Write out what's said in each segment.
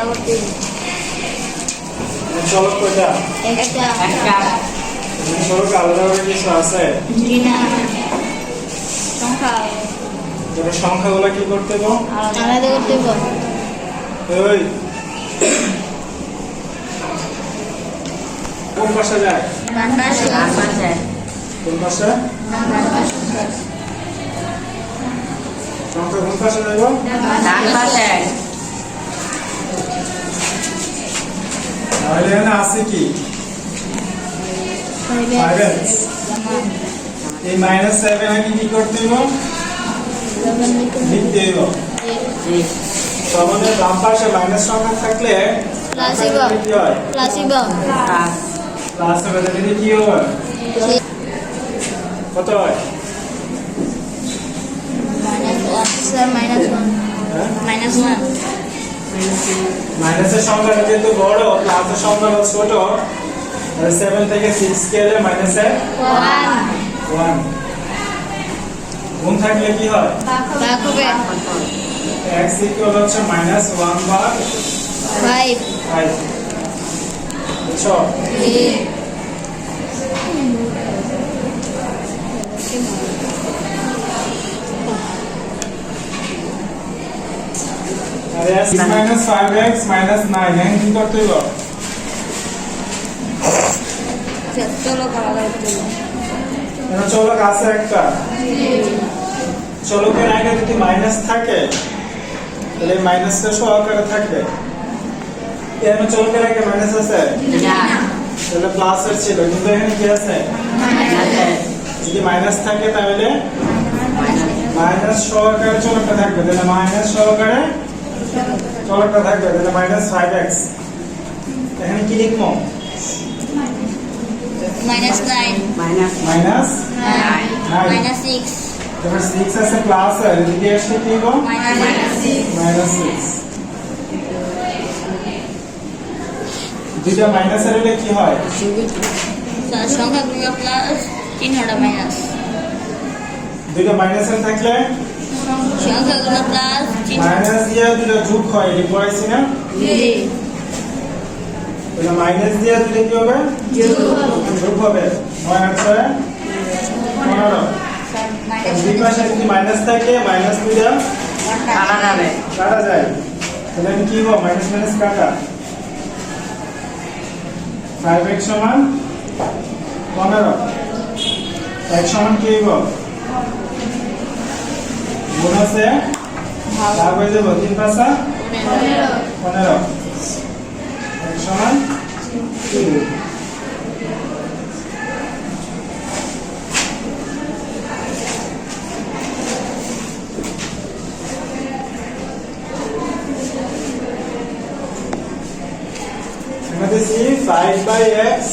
আলাদা করতে চলক কয়টা? একটা একটা। চলক আলাদা করে কিছু আছে? জিনা সংখ্যা। যেটা সংখ্যাগুলো কি করতে হবে আলাদা করতে বল। ওই কোন পাশে যায়? ডান পাশে। ডান পাশে। কোন পাশে? ডান পাশে। সংখ্যা কোন পাশে যাইব? ডান পাশে। তাহলে এখানে আছে কি এই মাইনাস সেভেন আমি কি করতে লিখতে হইব বাম পাশে মাইনাস সংখ্যা থাকলে প্লাস কি হয়? প্লাস প্লাস হবে তাহলে কি হবে কত হয়? Minus one sir minus one minus one মাইনাসের সংখ্যাটা যেহেতু বড় প্লাসের সংখ্যাটা ছোট তাহলে সেভেন থেকে সিক্স গেলে মাইনাসে ওয়ান গুণ থাকলে কি হয়? এক্স ইকুয়াল হচ্ছে মাইনাস ওয়ান বার ফাইভ ফাইভ বুঝছ? Minus five x minus nine এখন কি করতে হইব চলো আলাদা করতে বল এখন চলক আছে একটা। চলকের আগে যদি মাইনাস থাকে তাহলে মাইনাসটা সহকারে থাকবে এখানে চলকের আগে মাইনাস আছে? না। তাহলে প্লাসের ছিল কিন্তু এখানে কি আছে? যদি মাইনাস থাকে তাহলে মাইনাস মাইনাস সহকারে চলকটা থাকবে তাহলে মাইনাস সহকারে চলকটা থাকবে তাহলে মাইনাস ফাইভ এক্স এখানে কি লিখব? Minus nine minus minus minus six তারপর সিক্স আছে প্লাস আছে এদিকে আসলে কি লিখব? মাইনাস সিক্স মাইনাস সিক্স দুইটা মাইনাসের হলে কি হয়? সংখ্যাগুলো প্লাস চিহ্নটা মাইনাস দুইটা মাইনাসের থাকলে সংখ্যাগুলো প্লাস মাইনাস দিয়ে দুটো যোগ হয় এটি পড়াইছি না? তাহলে মাইনাস দিয়ে দুটো কি হবে? যোগ হবে। নয় আট ছয়? পনেরো। দুই পাশে যদি মাইনাস থাকে মাইনাস দুইটা কাটা যায়। তাহলে আমি কি হব? মাইনাস মাইনাস কাটা। ফাইভ এক্স সমান পনেরো। এক সমান কি হইব? গুণ আছে? ভাগ হয়ে যাব তিন পাঁচা পনেরো। সমান? কি five by x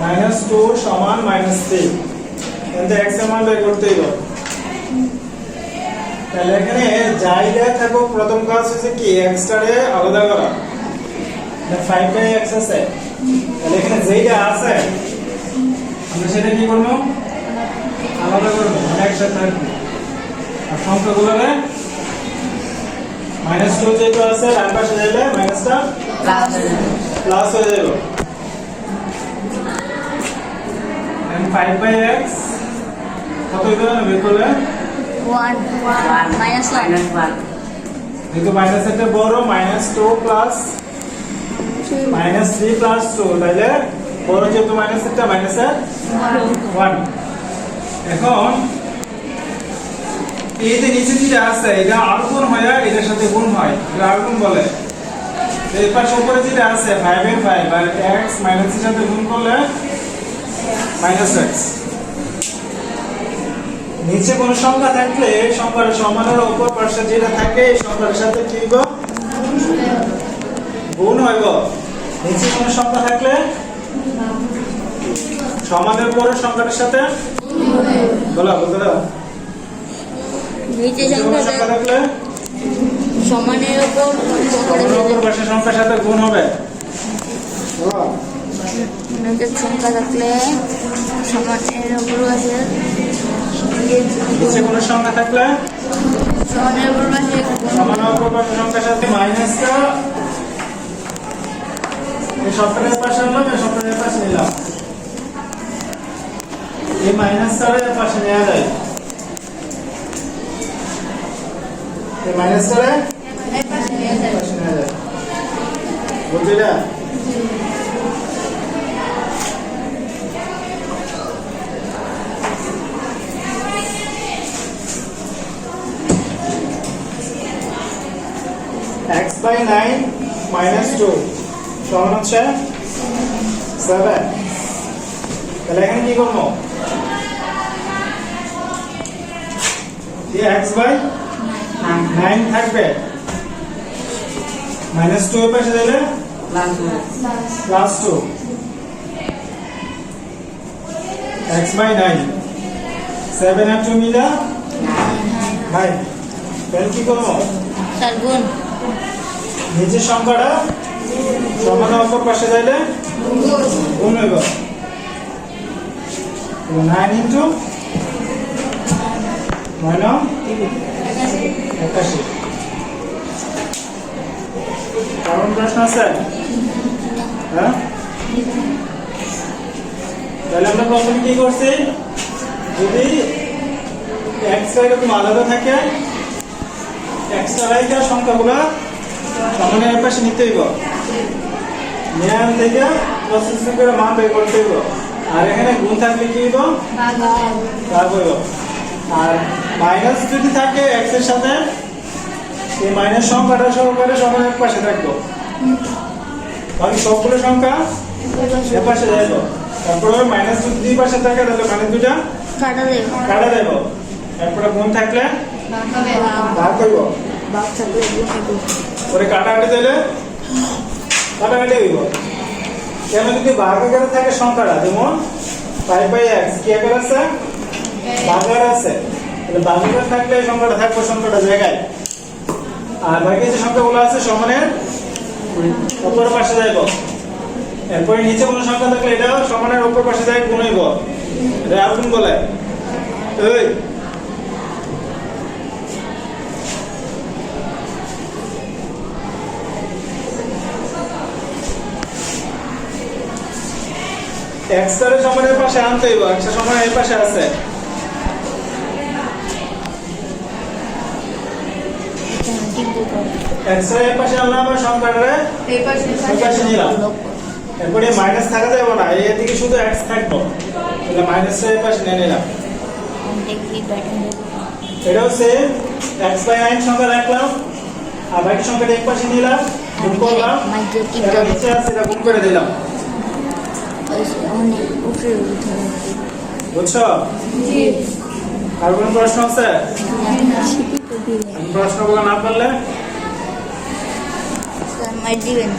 minus two সমান মাইনাস থ্রি এক্সের মান বের করতে হবে। তাহলে এখানে যাই যা থাকুক প্রথম কাজ হচ্ছে কি এক্সটারে আলাদা করা। ফাইভ বাই এক্স আছে। তাহলে এখানে যেইটা আছে আমরা সেটা কি করব? আলাদা করব মানে একসাথে থাকবে। আর সংখ্যাগুলো মাইনাস টু যেহেতু আছে ডান পাশে যাইলে মাইনাসটা প্লাস হয়ে যাবে। 5 by x কত বের করলে one one minus one minus one যেহেতু মাইনাস একটা বড় minus two plus minus three plus two তাইলে বড় যেহেতু মাইনাস একটা মাইনাস ওয়ান এখন এই যে নিচে যেটা আছে এটা আর গুণ হয় এটার সাথে গুণ হয়? এটা আর গুণ বলে? এই পাশে উপরে যেটা আছে ফাইভ এর ফাইভ আর এক্স মাইনাসের সাথে গুণ করলে মাইনাস এক্স নিচে কোন সংখ্যা থাকলে সংখ্যার সমানের উপর পাশে যেটা থাকে সংখ্যার সাথে কি হইব? গুণ হইব। নিচে কোন সংখ্যা থাকলে? সমানের পরের সংখ্যাটার সাথে? বলো বলতে নিচে সংখ্যা থাকলে? সমানের উপর পাশের সংখ্যার সাথে গুণ হবে। সংখ্যা থাকলে সমানের উপর আছে। নিচে কোনো সংখ্যা থাকলে? পাশে মাইনাসটা এই সপ্তাহের পাশে পাশে নিলাম। এর পাশে নেওয়া যায়। এই মাইনাসটা পাশে নেওয়া যায়। বুঝলি by 9 minus 2 সমান হচ্ছে 7 তাহলে এখানে কি করব? এই x by 9 থাকবে। মাইনাস টু এর পাশে দিলে plus two x by nine seven R two মিলা নাইন তাহলে কি করব? নিচের সংখ্যাটা সমান অপর পাশে যাইলে নাইন ইন্টু নয় একাশি। কারণ প্রশ্ন আছে? হ্যাঁ? তাহলে আমরা প্রথমে কি করছি? যদি এক্স এরকম আলাদা থাকে এক্সট্রা সংখ্যাগুলো সামনে এর পাশে নিতে হইব। নেয়ার থেকে প্রসেসিং করে মান বের করতে হইব। আর এখানে গুণ থাকলে কি হইব? ভাগ হইব। আর মাইনাস যদি থাকে এক্সের সাথে এই মাইনাস সংখ্যাটা সহকারে সমান এক পাশে থাকব। বাকি সবগুলো সংখ্যা এ পাশে যাইব। তারপরে মাইনাস যদি দুই পাশে থাকে তাহলে মানে দুটা কাটা দেব। কাটা যাইব তারপরে গুণ থাকলে ভাগ হইব। বাক থাকলে কাটাকাটি কাটাকাটি হইব। কেন যদি ভাগ আকারে থাকে সংখ্যাটা যেমন ফাইভ বাই এক্স কি আকার আছে? ভাগার আছে। তাহলে থাকলে সংখ্যাটা থাকবে সংখ্যাটা জায়গায়। আর বাকি যে সংখ্যাগুলো আছে সমানের উপর পাশে যাইব। এরপরে নিচে কোনো সংখ্যা থাকলে এটা সমানের উপর পাশে যায় গুণ হইব। এটা আর বলে। এই এক্সের সমানের পাশে আনতে হইব এক্সের সমান এর পাশে আছে। এক্সের পাশে আনলাম আমরা সংখ্যাটারে এই পাশে নিলাম। এরপরে মাইনাস থাকা যাবে না এই দিকে শুধু এক্স থাকব। তাহলে মাইনাস এর পাশে নিয়ে নিলাম। এটাও সেম এক্স বাই সংখ্যা রাখলাম আর বাকি সংখ্যাটা এক পাশে নিলাম গুণ করলাম এটা নিচে আছে এটা গুণ করে দিলাম। অনেক উপরে উঠে বুঝছ আর কোনো প্রশ্ন আছে প্রশ্নগুলো না পারলে? স্যার মাই দিবেন।